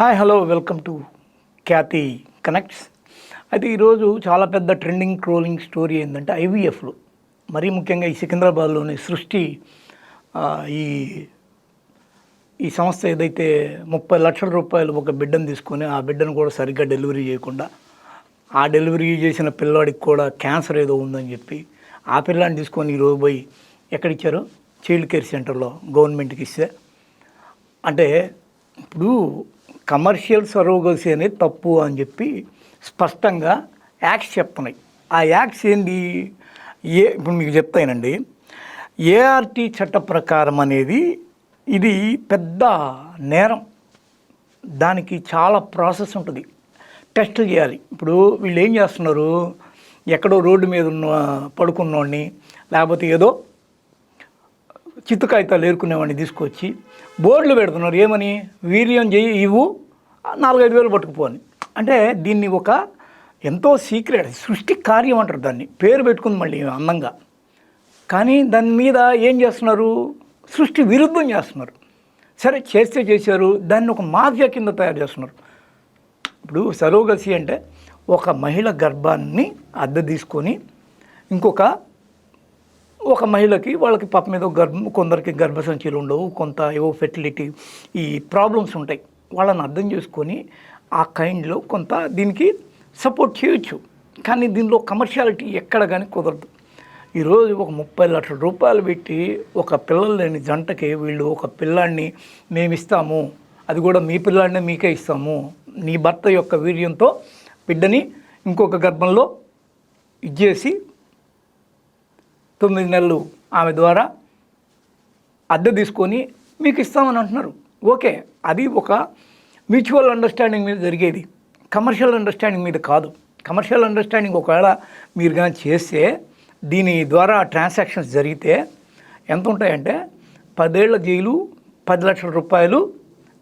Hi hello welcome to Khyathi connects అయితే ఈరోజు చాలా పెద్ద ట్రెండింగ్ ట్రోలింగ్ స్టోరీ ఏంటంటే ఐవీఎఫ్లు మరీ ముఖ్యంగా ఈ సికింద్రాబాద్లోని సృష్టి ఈ ఈ సంస్థ ఏదైతే ముప్పై లక్షల రూపాయలు ఒక బిడ్డను తీసుకొని ఆ బిడ్డను కూడా సరిగ్గా డెలివరీ చేయకుండా ఆ డెలివరీ చేసిన పిల్లాడికి కూడా క్యాన్సర్ ఏదో ఉందని చెప్పి ఆ పిల్లాన్ని తీసుకొని ఈరోజు పోయి ఎక్కడిచ్చారు? చైల్డ్ కేర్ సెంటర్లో గవర్నమెంట్కి ఇస్తే. అంటే ఇప్పుడు కమర్షియల్ సరోగసి అనేది తప్పు అని చెప్పి స్పష్టంగా యాక్ట్స్ చెప్తున్నాయి. ఆ యాక్ట్స్ ఏంటి ఏ ఇప్పుడు మీకు చెప్తానండి ఏఆర్టీ చట్ట ప్రకారం అనేది ఇది పెద్ద నేరం. దానికి చాలా ప్రాసెస్ ఉంటుంది. టెస్ట్ చేయాలి. ఇప్పుడు వీళ్ళు ఏం చేస్తున్నారు? ఎక్కడో రోడ్డు మీద ఉన్న పడుకున్నోడిని లేకపోతే ఏదో చిత్తు కాగితాలు ఏరుకునేవాడిని తీసుకొచ్చి బోర్డులు పెడుతున్నారు. ఏమని? వీర్యం చేయి ఇవ్వు. నాలుగైదు వేలు పట్టుకుపోని. అంటే దీన్ని ఒక ఎంతో సీక్రెట్ సృష్టి కార్యం అంటారు దాన్ని. పేరు పెట్టుకుంది మళ్ళీ అందంగా. కానీ దాని మీద ఏం చేస్తున్నారు? సృష్టి విరుద్ధం చేస్తున్నారు. సరే చేస్తే చేశారు దాన్ని ఒక మాఫియా కింద తయారు చేస్తున్నారు. ఇప్పుడు సరోగసి అంటే ఒక మహిళ గర్భాన్ని అద్దె తీసుకొని ఇంకొక ఒక మహిళకి వాళ్ళకి పాప మీద గర్భం కొందరికి గర్భసంచులు ఉండవు కొంత ఏవో ఫెర్టిలిటీ ఈ ప్రాబ్లమ్స్ ఉంటాయి. వాళ్ళని అర్థం చేసుకొని ఆ కైండ్లో కొంత దీనికి సపోర్ట్ చేయొచ్చు. కానీ దీనిలో కమర్షియాలిటీ ఎక్కడ కానీ కుదరదు. ఈరోజు ఒక ముప్పై లక్షల రూపాయలు పెట్టి ఒక పిల్లలు లేని జంటకి వీళ్ళు ఒక పిల్లాడిని మేము ఇస్తాము అది కూడా మీ పిల్లాడినే మీకే ఇస్తాము నీ భర్త యొక్క వీర్యంతో బిడ్డని ఇంకొక గర్భంలో ఇచ్చేసి తొమ్మిది నెలలు ఆమె ద్వారా అద్దె తీసుకొని మీకు ఇస్తామని అంటున్నారు. ఓకే. అది ఒక మ్యూచువల్ అండర్స్టాండింగ్ మీద జరిగేది. కమర్షియల్ అండర్స్టాండింగ్ మీద కాదు. కమర్షియల్ అండర్స్టాండింగ్ ఒకవేళ మీరు కానీ చేస్తే దీని ద్వారా ట్రాన్సాక్షన్స్ జరిగితే ఎంత ఉంటాయంటే పదేళ్ళ జైలు పది లక్షల రూపాయలు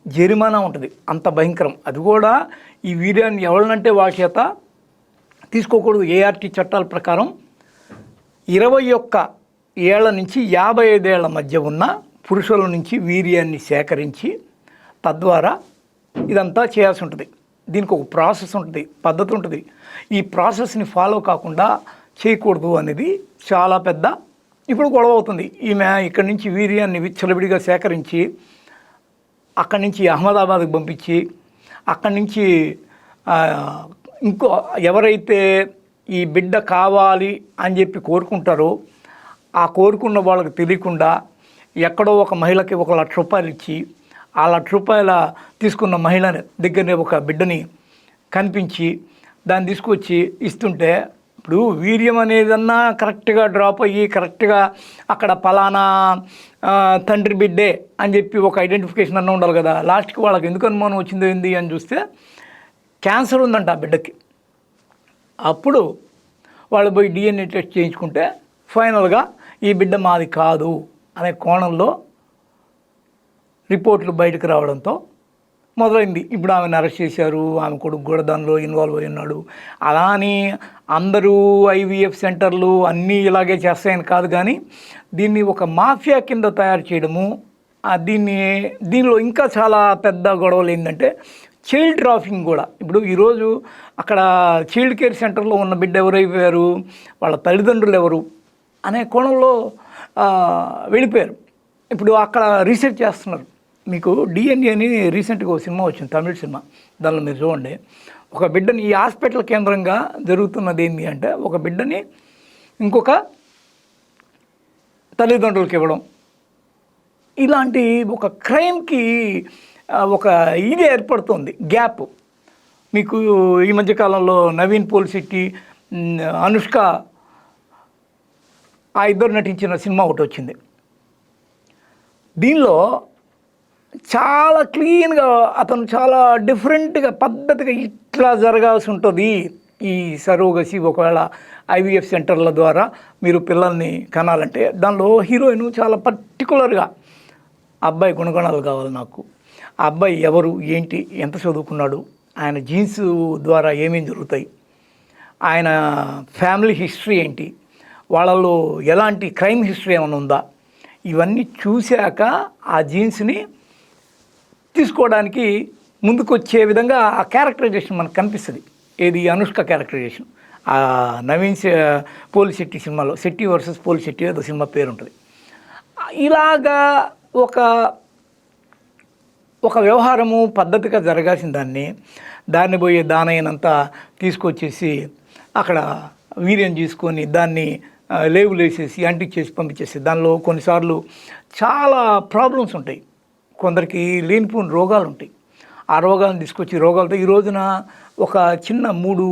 జరిమానా ఉంటుంది. అంత భయంకరం. అది కూడా ఈ వీర్యాన్ని ఎవరినంటే వాళ్ళ చేత తీసుకోకూడదు. ఏఆర్టీ చట్టాల ప్రకారం ఇరవై ఒక్క ఏళ్ళ నుంచి యాభై ఐదేళ్ళ మధ్య ఉన్న పురుషుల నుంచి వీర్యాన్ని సేకరించి తద్వారా ఇదంతా చేయాల్సి ఉంటుంది. దీనికి ఒక ప్రాసెస్ ఉంటుంది పద్ధతి ఉంటుంది. ఈ ప్రాసెస్ని ఫాలో కాకుండా చేయకూడదు అనేది చాలా పెద్ద ఇప్పుడు గొడవ అవుతుంది. ఈమె ఇక్కడి నుంచి వీర్యాన్ని విచ్చలవిడిగా సేకరించి అక్కడి నుంచి అహ్మదాబాద్కి పంపించి అక్కడి నుంచి ఇంకో ఎవరైతే ఈ బిడ్డ కావాలి అని చెప్పి కోరుకుంటారో ఆ కోరుకున్న వాళ్ళకి తెలియకుండా ఎక్కడో ఒక మహిళకి ఒక లక్ష రూపాయలు ఇచ్చి ఆ లక్ష రూపాయల తీసుకున్న మహిళ దగ్గరనే ఒక బిడ్డని కనిపించి దాన్ని తీసుకొచ్చి ఇస్తుంటే ఇప్పుడు వీర్యం అనేదన్నా కరెక్ట్గా డ్రాప్ అయ్యి కరెక్ట్గా అక్కడ ఫలానా తండ్రి బిడ్డే అని చెప్పి ఒక ఐడెంటిఫికేషన్ అన్న ఉండాలి కదా. లాస్ట్కి వాళ్ళకి ఎందుకు అనుమానం వచ్చిందో ఏంది అని చూస్తే క్యాన్సర్ ఉందంట ఆ బిడ్డకి. అప్పుడు వాళ్ళు పోయి డిఎన్ఏ టెస్ట్ చేయించుకుంటే ఫైనల్గా ఈ బిడ్డ మాది కాదు అనే కోణంలో రిపోర్ట్లు బయటకు రావడంతో మొదలైంది. ఇప్పుడు ఆమెను అరెస్ట్ చేశారు ఆమె కొడుకు కూడా దానిలో ఇన్వాల్వ్ అయి ఉన్నాడు. అలా అని అందరూ ఐవీఎఫ్ సెంటర్లు అన్నీ ఇలాగే చేస్తాయని కాదు కానీ దీన్ని ఒక మాఫియా కింద తయారు చేయడము దీన్ని దీనిలో ఇంకా చాలా పెద్ద గొడవలు ఏంటంటే చైల్డ్ ట్రాఫింగ్ కూడా. ఇప్పుడు ఈరోజు అక్కడ చైల్డ్ కేర్ సెంటర్లో ఉన్న బిడ్డ ఎవరైపోయారు వాళ్ళ తల్లిదండ్రులు ఎవరు అనే కోణంలో వెళ్ళిపోయారు. ఇప్పుడు అక్కడ రీసెర్చ్ చేస్తున్నారు. మీకు డిఎన్ఏ అని రీసెంట్గా ఒక సినిమా వచ్చింది తమిళ సినిమా. దానిలో మీరు చూడండి. ఒక బిడ్డని ఈ హాస్పిటల్ కేంద్రంగా జరుగుతున్నది ఏంటి అంటే ఒక బిడ్డని ఇంకొక తల్లిదండ్రులకు ఇవ్వడం. ఇలాంటి ఒక క్రైమ్కి ఒక ఇది ఏర్పడుతుంది గ్యాప్. మీకు ఈ మధ్యకాలంలో నవీన్ పోల్శెట్టి సిటీ అనుష్క ఆ ఇద్దరు నటించిన సినిమా ఒకటి వచ్చింది. దీనిలో చాలా క్లీన్గా అతను చాలా డిఫరెంట్గా పద్ధతిగా ఇట్లా జరగాల్సి ఉంటుంది. ఈ సరోగసి ఒకవేళ ఐవీఎఫ్ సెంటర్ల ద్వారా మీరు పిల్లల్ని కనాలంటే దానిలో హీరోయిన్ చాలా పర్టికులర్గా అబ్బాయి గుణగణాలు కావాలి నాకు. ఆ అబ్బాయి ఎవరు ఏంటి ఎంత చదువుకున్నాడు ఆయన జీన్స్ ద్వారా ఏమేమి జరుగుతాయి ఆయన ఫ్యామిలీ హిస్టరీ ఏంటి వాళ్ళలో ఎలాంటి క్రైమ్ హిస్టరీ ఏమైనా ఉందా ఇవన్నీ చూశాక ఆ జీన్స్ని తీసుకోవడానికి ముందుకొచ్చే విధంగా ఆ క్యారెక్టరైజేషన్ మనకు కనిపిస్తుంది. ఏది? అనుష్క క్యారెక్టరైజేషన్ ఆ నవీన్ పోలి శెట్టి సినిమాలో శెట్టి వర్సెస్ పోలి శెట్టి ఏదో సినిమా పేరు ఉంటుంది ఇలాగా ఒక ఒక వ్యవహారము పద్ధతిగా జరగాల్సిన దాన్ని దాన్ని పోయే దానయ్యనంతా తీసుకొచ్చేసి అక్కడ వీర్యం తీసుకొని దాన్ని ఆ, లేబుల్ అంటి చేసి పంపించేసి దానిలో కొన్నిసార్లు చాలా ప్రాబ్లమ్స్ ఉంటాయి. కొందరికి లేనిపోని రోగాలు ఉంటాయి ఆ రోగాలను తీసుకొచ్చి రోగాలతో ఈ రోజున ఒక చిన్న మూడు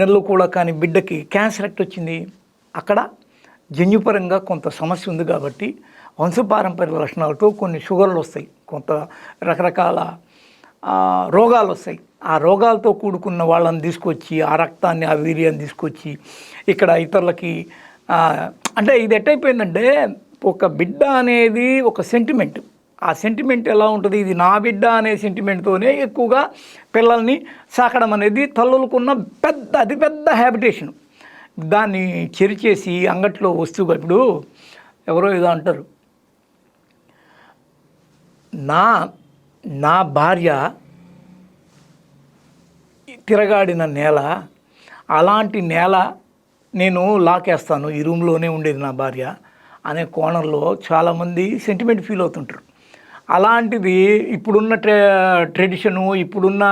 నెలలు కూడా కాని బిడ్డకి క్యాన్సర్ ఎట్ వచ్చింది. అక్కడ జన్యుపరంగా కొంత సమస్య ఉంది కాబట్టి వంశపారంపర్య లక్షణాలతో కొన్ని షుగర్లు వస్తాయి. కొంత రకరకాల రోగాలు వస్తాయి. ఆ రోగాలతో కూడుకున్న వాళ్ళని తీసుకొచ్చి ఆ రక్తాన్ని ఆ వీర్యాన్ని తీసుకొచ్చి ఇక్కడ ఇతరులకి అంటే ఇది ఎట్టయిపోయిందంటే ఒక బిడ్డ అనేది ఒక సెంటిమెంట్ ఆ సెంటిమెంట్ ఎలా ఉంటుంది? ఇది నా బిడ్డ అనే సెంటిమెంట్తోనే ఎక్కువగా పిల్లల్ని సాకడం అనేది తల్లులకున్న పెద్ద అతిపెద్ద హ్యాబిటేషన్ దాన్ని చెరిచేసి అంగట్లో వస్తువుగా ఇప్పుడు ఎవరో ఏదో అంటారు. నా నా భార్య తిరగాడిన నేల అలాంటి నేల నేను లాకేస్తాను. ఈ రూమ్లోనే ఉండేది నా భార్య అనే కోణంలో చాలామంది సెంటిమెంట్ ఫీల్ అవుతుంటారు. అలాంటిది ఇప్పుడున్న ట్రె ట్రెడిషను ఇప్పుడున్న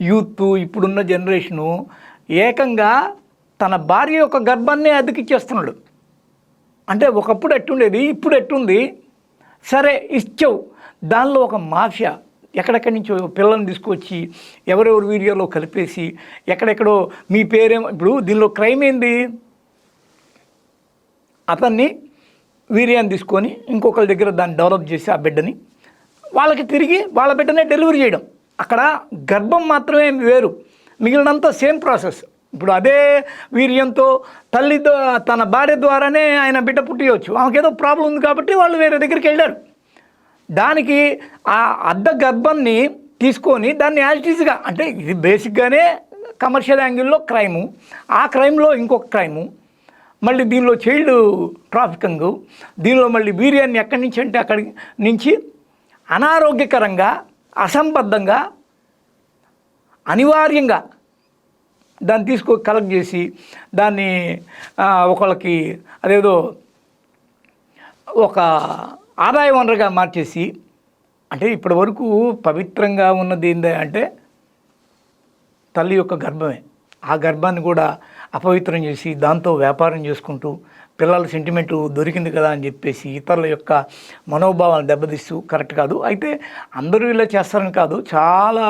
యూత్ ఇప్పుడున్న జనరేషను ఏకంగా తన భార్య యొక్క గర్భాన్ని అతికిచ్చేస్తున్నాడు. అంటే ఒకప్పుడు ఎట్టుండేది ఇప్పుడు ఎట్టుంది? సరే ఇచ్చావు. దానిలో ఒక మాఫియా. ఎక్కడెక్కడి నుంచో పిల్లల్ని తీసుకొచ్చి ఎవరెవరు వీడియోలో కలిపేసి ఎక్కడెక్కడో మీ పేరేమో ఇప్పుడు దీనిలో క్రైమ్ ఏంది? అతన్ని వీర్యాన్ని తీసుకొని ఇంకొకరి దగ్గర దాన్ని డెవలప్ చేసి ఆ బిడ్డని వాళ్ళకి తిరిగి వాళ్ళ బిడ్డనే డెలివరీ చేయడం. అక్కడ గర్భం మాత్రమే వేరు. మిగిలినంతా సేమ్ ప్రాసెస్. ఇప్పుడు అదే వీర్యంతో తల్లి తన భార్య ద్వారానే ఆయన బిడ్డ పుట్టియవచ్చు ఆమెకేదో ప్రాబ్లం ఉంది కాబట్టి వాళ్ళు వేరే దగ్గరికి వెళ్ళారు. దానికి ఆ అడ్డ గర్భాన్ని తీసుకొని దాన్ని యాజిటీస్గా అంటే ఇది బేసిక్గానే కమర్షియల్ యాంగిల్లో క్రైము. ఆ క్రైమ్లో ఇంకొక క్రైము. మళ్ళీ దీనిలో చైల్డ్ ట్రాఫికింగ్. దీనిలో మళ్ళీ వీర్యాన్ని ఎక్కడి నుంచి అంటే అక్కడి నుంచి అనారోగ్యకరంగా అసంబద్ధంగా అనివార్యంగా దాన్ని తీసుకో కలెక్ట్ చేసి దాన్ని ఒకళ్ళకి అదేదో ఒక ఆదాయ వనరుగా మార్చేసి అంటే ఇప్పటి వరకు పవిత్రంగా ఉన్నది ఏంటి అంటే తల్లి యొక్క గర్భమే. ఆ గర్భాన్ని కూడా అపవిత్రం చేసి దాంతో వ్యాపారం చేసుకుంటూ పిల్లల సెంటిమెంటు దొరికింది కదా అని చెప్పేసి ఇతరుల యొక్క మనోభావాలను దెబ్బతీస్తూ కరెక్ట్ కాదు. అయితే అందరూ ఇలా చేస్తారని కాదు చాలా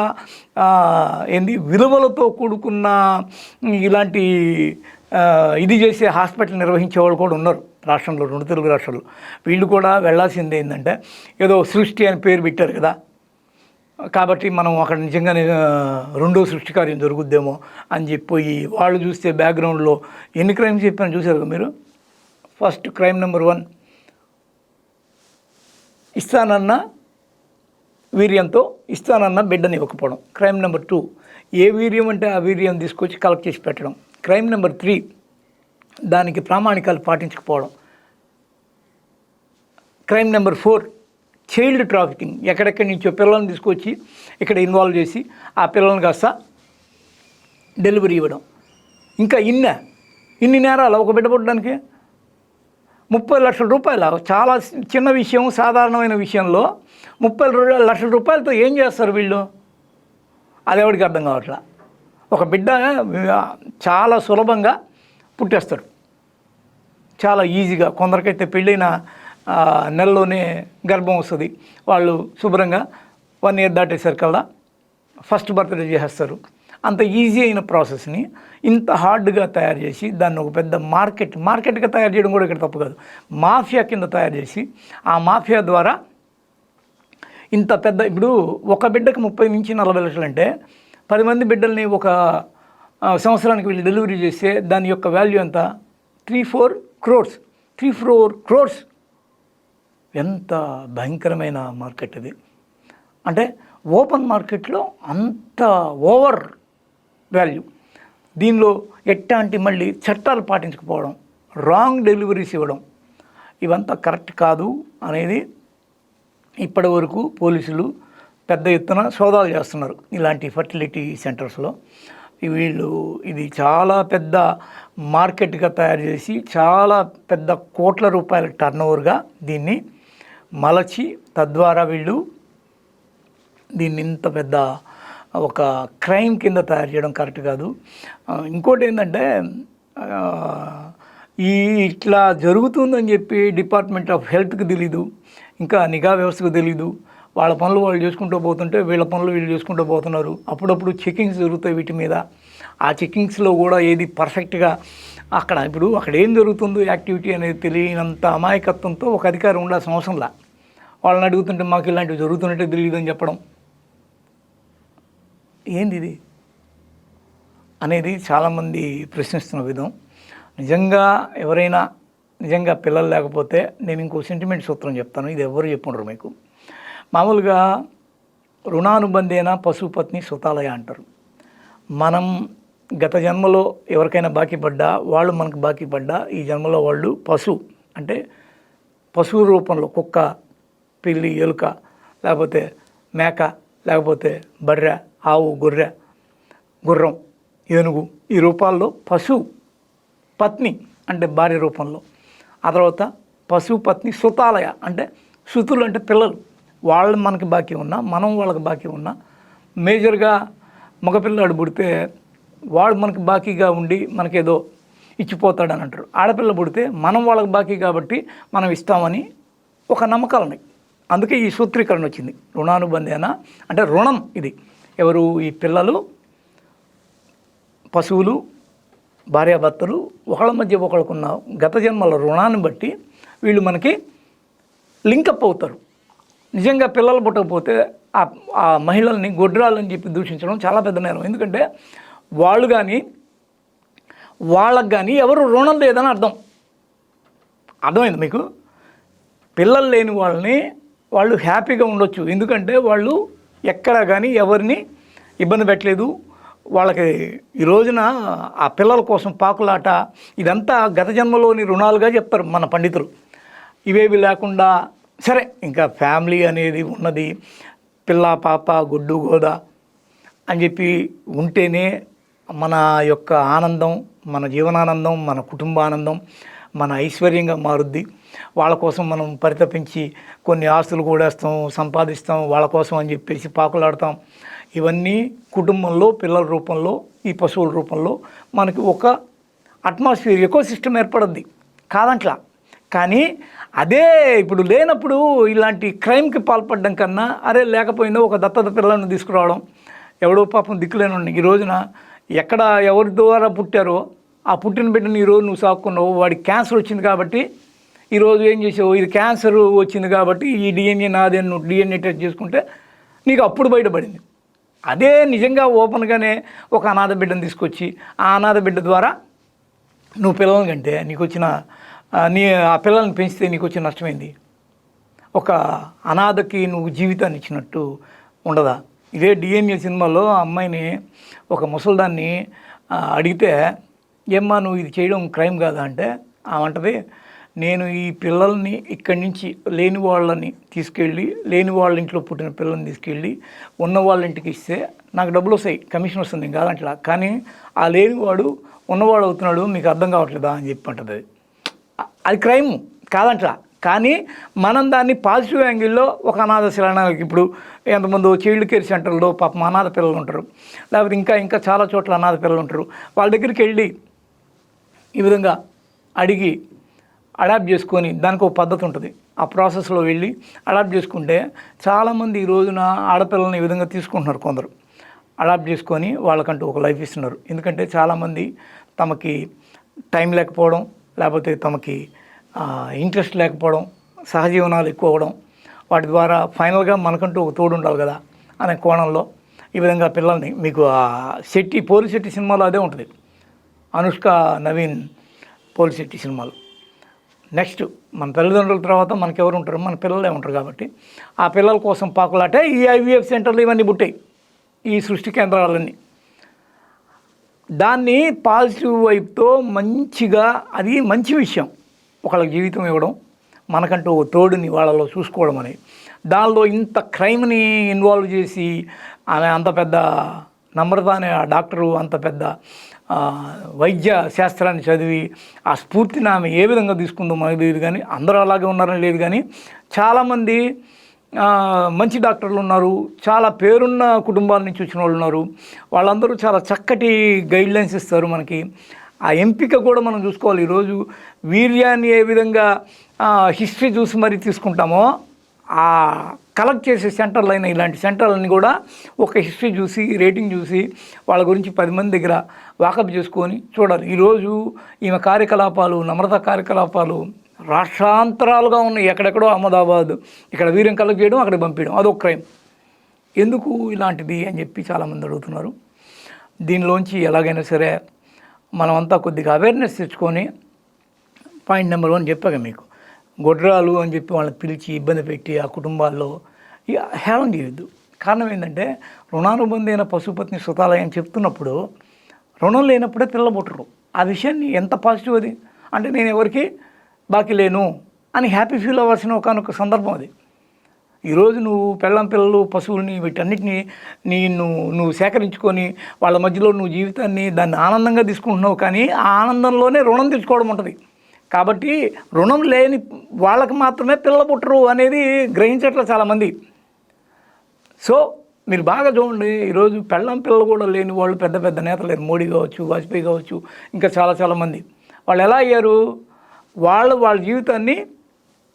ఏంది విలువలతో కూడుకున్న ఇలాంటి ఇది చేసే హాస్పిటల్ నిర్వహించే వాళ్ళు కూడా ఉన్నారు రాష్ట్రంలో రెండు తెలుగు రాష్ట్రాలు వీళ్ళు కూడా వెళ్ళాల్సింది ఏంటంటే ఏదో సృష్టి అని పేరు పెట్టారు కదా. కాబట్టి మనం అక్కడ నిజంగానే రెండో సృష్టి కార్యం జరుగుద్దేమో అని చెప్పి వాళ్ళు చూస్తే బ్యాక్గ్రౌండ్లో ఎన్ని క్రైమ్స్ చెప్పాను చూసారు మీరు? First crime number one. ఇస్తానన్న వీర్యంతో ఇస్తానన్న బిడ్డని ఇవ్వకపోవడం. క్రైమ్ నెంబర్ టూ ఏ వీర్యం అంటే ఆ వీర్యం తీసుకొచ్చి కలెక్ట్ చేసి పెట్టడం. క్రైమ్ నెంబర్ త్రీ దానికి ప్రామాణికాలు పాటించకపోవడం. Crime number four child trafficking. ఎక్కడెక్కడి నుంచో పిల్లల్ని తీసుకొచ్చి ఇక్కడ ఇన్వాల్వ్ చేసి ఆ పిల్లల్ని కాస్త డెలివరీ ఇవ్వడం. ఇంకా ఇన్న ఇన్ని నేరాలు ఒక బిడ్డ పుట్టడానికి? ముప్పై లక్షల రూపాయల? చాలా చిన్న విషయం సాధారణమైన విషయంలో ముప్పై లక్షల రూపాయలతో ఏం చేస్తారు వీళ్ళు? అది ఎవరికి అర్థం కావట్లా? ఒక బిడ్డ చాలా సులభంగా పుట్టేస్తాడు. చాలా ఈజీగా. కొందరికైతే పెళ్ళైన నెలలోనే గర్భం వస్తుంది. వాళ్ళు శుభ్రంగా వన్ ఇయర్ దాటేసరికల్లా ఫస్ట్ బర్త్డే చేసేస్తారు. అంత ఈజీ అయిన ప్రాసెస్ని ఇంత హార్డ్గా తయారు చేసి దాన్ని ఒక పెద్ద మార్కెట్ మార్కెట్గా తయారు చేయడం కూడా ఇక్కడ తప్పు కాదు. మాఫియా కింద తయారు చేసి ఆ మాఫియా ద్వారా ఇంత పెద్ద ఇప్పుడు ఒక బిడ్డకు ముప్పై నుంచి నలభై లక్షలు అంటే పది మంది బిడ్డల్ని ఒక సంవత్సరానికి వీళ్ళు డెలివరీ చేస్తే దాని యొక్క వాల్యూ ఎంత? Three four crores three four crores ఎంత భయంకరమైన మార్కెట్ ఇది. అంటే ఓపెన్ మార్కెట్లో అంత ఓవర్ వాల్యూ దీనిలో ఎట్లాంటి మళ్ళీ చట్టాలు పాటించకపోవడం రాంగ్ డెలివరీస్ ఇవ్వడం ఇవంతా కరెక్ట్ కాదు అనేది ఇప్పటి వరకు పోలీసులు పెద్ద ఎత్తున సోదాలు చేస్తున్నారు ఇలాంటి ఫర్టిలిటీ సెంటర్స్లో వీళ్ళు ఇది చాలా పెద్ద మార్కెట్గా తయారు చేసి చాలా పెద్ద కోట్ల రూపాయల టర్నోవర్గా దీన్ని మలచి తద్వారా వీళ్ళు దీన్ని ఇంత పెద్ద ఒక క్రైమ్ కింద తయారు చేయడం కరెక్ట్ కాదు. ఇంకోటి ఏంటంటే ఈ ఇట్లా జరుగుతుందని చెప్పి డిపార్ట్మెంట్ ఆఫ్ హెల్త్కి తెలీదు ఇంకా నిఘా వ్యవస్థకు తెలీదు. వాళ్ళ పనులు వాళ్ళు చేసుకుంటూ పోతుంటే వీళ్ళ పనులు వీళ్ళు చేసుకుంటూ పోతున్నారు. అప్పుడప్పుడు చెకింగ్స్ జరుగుతాయి వీటి మీద. ఆ చెకింగ్స్లో కూడా ఏది పర్ఫెక్ట్గా అక్కడ ఇప్పుడు అక్కడ ఏం జరుగుతుందో యాక్టివిటీ అనేది తెలియనంత అమాయకత్వంతో ఒక అధికారి ఉండాల్సిన అవసరంలా వాళ్ళని అడుగుతుంటే మాకు ఇలాంటివి జరుగుతున్నట్టే తెలియదు అని చెప్పడం. ఏంది ఇది అనేది చాలామంది ప్రశ్నిస్తున్న విధం. నిజంగా ఎవరైనా నిజంగా పిల్లలు లేకపోతే నేను ఇంకో సెంటిమెంట్ సూత్రం చెప్తాను. ఇది ఎవరు చెప్పుండరు మీకు? మామూలుగా రుణానుబంధేన పశుపత్ని సుతాలయ అంటారు. మనం గత జన్మలో ఎవరికైనా బాకీ పడ్డా వాళ్ళు మనకు బాకీ పడ్డా ఈ జన్మలో వాళ్ళు పశు అంటే పశువు రూపంలో కుక్క పిల్లి ఎలుక లేకపోతే మేక లేకపోతే బర్రె ఆవు గొర్రె గుర్రం ఏనుగు ఈ రూపాల్లో పశు పత్ని అంటే భార్య రూపంలో. ఆ తర్వాత పశువు పత్ని సుతాలయ అంటే సుతులు అంటే పిల్లలు. వాళ్ళు మనకి బాకీ ఉన్నా మనం వాళ్ళకి బాకీ ఉన్నా మేజర్గా మగపిల్లాడు పుడితే వాడు మనకి బాకీగా ఉండి మనకేదో ఇచ్చిపోతాడని అంటారు. ఆడపిల్ల పుడితే మనం వాళ్ళకి బాకీ కాబట్టి మనం ఇస్తామని ఒక నమ్మకాలు ఉన్నాయి అందుకే ఈ సూత్రీకరణ వచ్చింది. రుణానుబంధేనా? అంటే రుణం ఇది. ఎవరు ఈ పిల్లలు? పశువులు భార్యాభర్తలు ఒకళ్ళ మధ్య ఒకళ్ళకున్న గత జన్మల రుణాన్ని బట్టి వీళ్ళు మనకి లింకప్ అవుతారు. నిజంగా పిల్లలు పుట్టకపోతే ఆ ఆ మహిళల్ని గొడ్రాలని చెప్పి దూషించడం చాలా పెద్ద నేరం. ఎందుకంటే వాళ్ళు కానీ వాళ్ళకు కానీ ఎవరు రుణం లేదని అర్థం. అర్థమైంది మీకు? పిల్లలు లేని వాళ్ళని వాళ్ళు హ్యాపీగా ఉండొచ్చు. ఎందుకంటే వాళ్ళు ఎక్కడ కానీ ఎవరిని ఇబ్బంది పెట్టలేదు. వాళ్ళకి ఈ రోజున ఆ పిల్లల కోసం పాకులాట ఇదంతా గత జన్మలోని రుణాలుగా చెప్తారు మన పండితులు. ఇవేవి లేకుండా సరే ఇంకా ఫ్యామిలీ అనేది ఉన్నది. పిల్ల పాప గుడ్డు గోద అని చెప్పి ఉంటేనే మన యొక్క ఆనందం మన జీవనానందం మన కుటుంబానందం మన ఐశ్వర్యంగా మారుద్ది. వాళ్ళ కోసం మనం పరితపించి కొన్ని ఆస్తులు కూడేస్తాం సంపాదిస్తాం వాళ్ళ కోసం అని చెప్పేసి పాకులాడతాం. ఇవన్నీ కుటుంబంలో పిల్లల రూపంలో ఈ పశువుల రూపంలో మనకి ఒక అట్మాస్ఫియర్ ఎకో సిస్టమ్ ఏర్పడుద్ది. కాదంట్లా. కానీ అదే ఇప్పుడు లేనప్పుడు ఇలాంటి క్రైమ్కి పాల్పడడం కన్నా అరే లేకపోయిందో ఒక దత్తత పిల్లలను తీసుకురావడం ఎవడో పాపం దిక్కులేను ఈ రోజున ఎక్కడ ఎవరి ద్వారా పుట్టారో ఆ పుట్టిన బిడ్డను ఈరోజు నువ్వు సాక్కున్నావు వాడికి క్యాన్సర్ వచ్చింది కాబట్టి ఈరోజు ఏం చేసావు? ఇది క్యాన్సర్ వచ్చింది కాబట్టి ఈ డిఎన్ఏ నాదే నువ్వు డిఎన్ఏ టెస్ట్ చేసుకుంటే నీకు అప్పుడు బయటపడింది. అదే నిజంగా ఓపెన్గానే ఒక అనాథ బిడ్డను తీసుకొచ్చి ఆ అనాథ బిడ్డ ద్వారా నువ్వు పిల్లలని కంటే నీకు వచ్చిన నీ ఆ పిల్లల్ని పెంచితే నీకు వచ్చిన నష్టమైంది? ఒక అనాథకి నువ్వు జీవితాన్ని ఇచ్చినట్టు ఉండదా? ఇదే డిఎన్ఏ సినిమాలో ఆ అమ్మాయిని ఒక ముసల్దాన్ని అడిగితే ఏమ్మా నువ్వు ఇది చేయడం క్రైమ్ కాదా? అంటే ఆమంటది నేను ఈ పిల్లల్ని ఇక్కడి నుంచి లేని వాళ్ళని తీసుకెళ్ళి లేని వాళ్ళ ఇంట్లో పుట్టిన పిల్లల్ని తీసుకెళ్ళి ఉన్న వాళ్ళ ఇంటికి ఇస్తే నాకు డబ్బులు వస్తాయి కమిషన్ వస్తుంది కాదంట్లా. కానీ ఆ లేనివాడు ఉన్నవాడు అవుతున్నాడు మీకు అర్థం కావట్లేదా అని చెప్పి అంటది. అది. అది క్రైమ్ కాదంట్లా. కానీ మనం దాన్ని పాజిటివ్ యాంగిల్లో ఒక అనాథ శరణాలకి ఇప్పుడు ఎంతమంది చైల్డ్ కేర్ సెంటర్లో పాపం అనాథ పిల్లలు ఉంటారు. లేకపోతే ఇంకా ఇంకా చాలా చోట్ల అనాథ పిల్లలు ఉంటారు. వాళ్ళ దగ్గరికి వెళ్ళి ఈ విధంగా అడిగి అడాప్ట్ చేసుకొని దానికి ఒక పద్ధతి ఉంటుంది. ఆ ప్రాసెస్లో వెళ్ళి అడాప్ట్ చేసుకుంటే చాలామంది ఈ రోజున ఆడపిల్లల్ని ఈ విధంగా తీసుకుంటున్నారు కొందరు. అడాప్ట్ చేసుకొని వాళ్ళకంటూ ఒక లైఫ్ ఇస్తున్నారు. ఎందుకంటే చాలామంది తమకి టైం లేకపోవడం లేకపోతే తమకి ఇంట్రెస్ట్ లేకపోవడం సహజీవనాలు ఎక్కువ అవ్వడం వాటి ద్వారా ఫైనల్గా మనకంటూ ఒక తోడు ఉండాలి కదా అనే కోణంలో ఈ విధంగా పిల్లల్ని మీకు ఆ శెట్టి పోలి శెట్టి సినిమాలో అదే ఉంటుంది. అనుష్క నవీన్ పోలి శెట్టి సినిమాలు. నెక్స్ట్ మన తల్లిదండ్రుల తర్వాత మనకి ఎవరు ఉంటారు మన పిల్లలే ఉంటారు కాబట్టి ఆ పిల్లల కోసం పాకులాటే ఈ ఐవీఎఫ్ సెంటర్లు ఇవన్నీ పుట్టాయి ఈ సృష్టి కేంద్రాలన్నీ. దాన్ని పాజిటివ్ వైపుతో మంచిగా అది మంచి విషయం ఒకళ్ళకి జీవితం ఇవ్వడం మనకంటూ ఓ తోడుని వాళ్ళలో చూసుకోవడం అనేది. దానిలో ఇంత క్రైమ్ని ఇన్వాల్వ్ చేసి ఆమె అంత పెద్ద నమ్రత అనే ఆ డాక్టరు అంత పెద్ద వైద్య శాస్త్రాన్ని చదివి ఆ స్ఫూర్తిని ఆమె ఏ విధంగా తీసుకుందో మనకు తెలియదు కానీ అందరూ అలాగే ఉన్నారని లేదు కానీ చాలామంది మంచి డాక్టర్లు ఉన్నారు చాలా పేరున్న కుటుంబాల నుంచి వచ్చిన వాళ్ళు ఉన్నారు వాళ్ళందరూ చాలా చక్కటి గైడ్లైన్స్ ఇస్తారు మనకి. ఆ ఎంపిక కూడా మనం చూసుకోవాలి. ఈరోజు వీర్యాన్ని ఏ విధంగా హిస్టరీ చూసి మరీ తీసుకుంటామో ఆ కలెక్ట్ చేసే సెంటర్లు అయిన ఇలాంటి సెంటర్లని కూడా ఒక హిస్టరీ చూసి రేటింగ్ చూసి వాళ్ళ గురించి పది మంది దగ్గర వాకప్ చేసుకొని చూడాలి. ఈరోజు ఈమె కార్యకలాపాలు నమ్రత కార్యకలాపాలు రాష్ట్రాంతరాలుగా ఉన్నాయి. ఎక్కడెక్కడో అహ్మదాబాద్ ఇక్కడ వీరం కలెక్ట్ చేయడం అక్కడ పంపించడం అదొక క్రైమ్ ఎందుకు ఇలాంటిది అని చెప్పి చాలామంది అడుగుతున్నారు. దీనిలోంచి ఎలాగైనా సరే మనమంతా కొద్దిగా అవేర్నెస్ తెచ్చుకొని పాయింట్ నెంబర్ వన్ చెప్పాక మీకు. గొడ్రాలు అని చెప్పి వాళ్ళని పిలిచి ఇబ్బంది పెట్టి ఆ కుటుంబాల్లో ఇక హేళన చేయొద్దు. కారణం ఏంటంటే రుణానుబంధైన పశుపతిని సుతాలయం చెప్తున్నప్పుడు రుణం లేనప్పుడే పిల్లబుట్టరు ఆ విషయాన్ని ఎంత పాజిటివ్ అది? అంటే నేను ఎవరికి బాకీ లేను అని హ్యాపీ ఫీల్ అవ్వాల్సిన ఒకనొక సందర్భం అది. ఈరోజు నువ్వు పెళ్ళం పిల్లలు పశువుల్ని వీటన్నిటిని నీ నువ్వు నువ్వు సేకరించుకొని వాళ్ళ మధ్యలో నువ్వు జీవితాన్ని దాన్ని ఆనందంగా తీసుకుంటున్నావు కానీ ఆ ఆనందంలోనే రుణం తెచ్చుకోవడం ఉంటుంది. కాబట్టి రుణం లేని వాళ్ళకి మాత్రమే పిల్ల పుట్టరు అనేది గ్రహించట్లే చాలామంది. సో మీరు బాగా చూడండి ఈరోజు పెళ్ళం పిల్ల కూడా లేని వాళ్ళు పెద్ద పెద్ద నేతలు లేరు. మోడీ కావచ్చు వాజ్పేయి కావచ్చు ఇంకా చాలా చాలామంది వాళ్ళు ఎలా అయ్యారు? వాళ్ళు వాళ్ళ జీవితాన్ని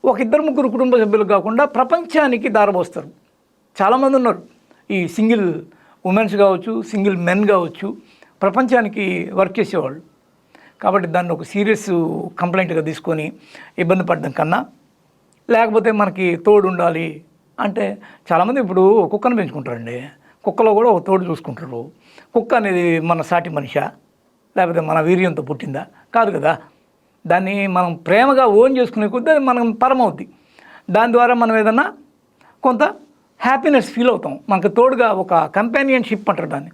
ఒక ఇద్దరు ముగ్గురు కుటుంబ సభ్యులు కాకుండా ప్రపంచానికి దారబోస్తారు. చాలామంది ఉన్నారు. ఈ సింగిల్ ఉమెన్స్ కావచ్చు సింగిల్ మెన్ కావచ్చు ప్రపంచానికి వర్క్ చేసేవాళ్ళు. కాబట్టి దాన్ని ఒక సీరియస్ కంప్లైంట్గా తీసుకొని ఇబ్బంది పడడం కన్నా లేకపోతే మనకి తోడు ఉండాలి అంటే చాలామంది ఇప్పుడు కుక్కను పెంచుకుంటారండి. కుక్కలో కూడా ఒక తోడు చూసుకుంటారు. కుక్క అనేది మన సాటి మనిషా లేకపోతే మన వీర్యంతో పుట్టిందా? కాదు కదా. దాన్ని మనం ప్రేమగా ఓన్ చేసుకునే కొద్దీ అది మనం పరమవుద్ది. దాని ద్వారా మనం ఏదన్నా కొంత హ్యాపీనెస్ ఫీల్ అవుతాం. మనకు తోడుగా ఒక కంపానియన్షిప్ అంటారు దాన్ని.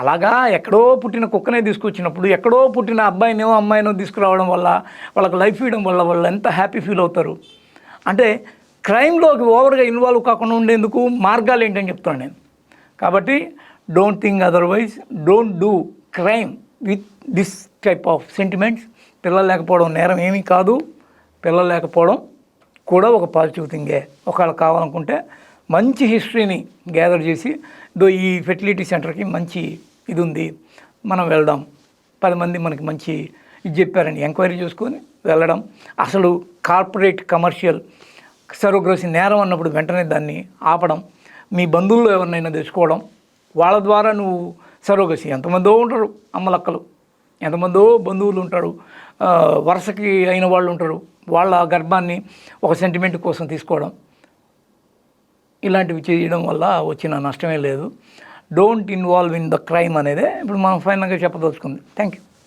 అలాగా ఎక్కడో పుట్టిన కుక్కనే తీసుకొచ్చినప్పుడు ఎక్కడో పుట్టిన అబ్బాయినో అమ్మాయినో తీసుకురావడం వల్ల వాళ్ళకి లైఫ్ ఇవ్వడం వల్ల వాళ్ళు ఎంత హ్యాపీ ఫీల్ అవుతారు. అంటే క్రైమ్లోకి ఓవర్గా ఇన్వాల్వ్ కాకుండా ఉండేందుకు మార్గాలు ఏంటని చెప్తాను నేను. కాబట్టి don't think otherwise don't do crime with this type of sentiments. పిల్లలు లేకపోవడం నేరం ఏమీ కాదు. పిల్లలు లేకపోవడం కూడా ఒక పాజిటివ్ థింగే. ఒకవేళ కావాలనుకుంటే మంచి హిస్టరీని గ్యాదర్ చేసి దో ఈ ఫెర్టిలిటీ సెంటర్కి మంచి ఇది ఉంది మనం వెళ్దాం. పది మంది మనకి మంచి ఇది చెప్పారని ఎంక్వైరీ చేసుకొని వెళ్ళడం. అసలు కార్పొరేట్ కమర్షియల్ సరోగ్రసి నేరం అన్నప్పుడు వెంటనే దాన్ని ఆపడం. మీ బంధువుల్లో ఎవరినైనా తెచ్చుకోవడం వాళ్ళ ద్వారా నువ్వు సరోగసి ఎంతమందో ఉంటారు అమ్మలక్కలు. ఎంతమందో బంధువులు ఉంటారు. వరుసకి అయిన వాళ్ళు ఉంటారు. వాళ్ళ గర్భాన్ని ఒక సెంటిమెంట్ కోసం తీసుకోవడం. ఇలాంటివి చేయడం వల్ల వచ్చిన నష్టమే లేదు. Don't involve in the crime అనేదే. ఇప్పుడు మనం ఫైనల్గా చెప్పదలుచుకుంది. Thank you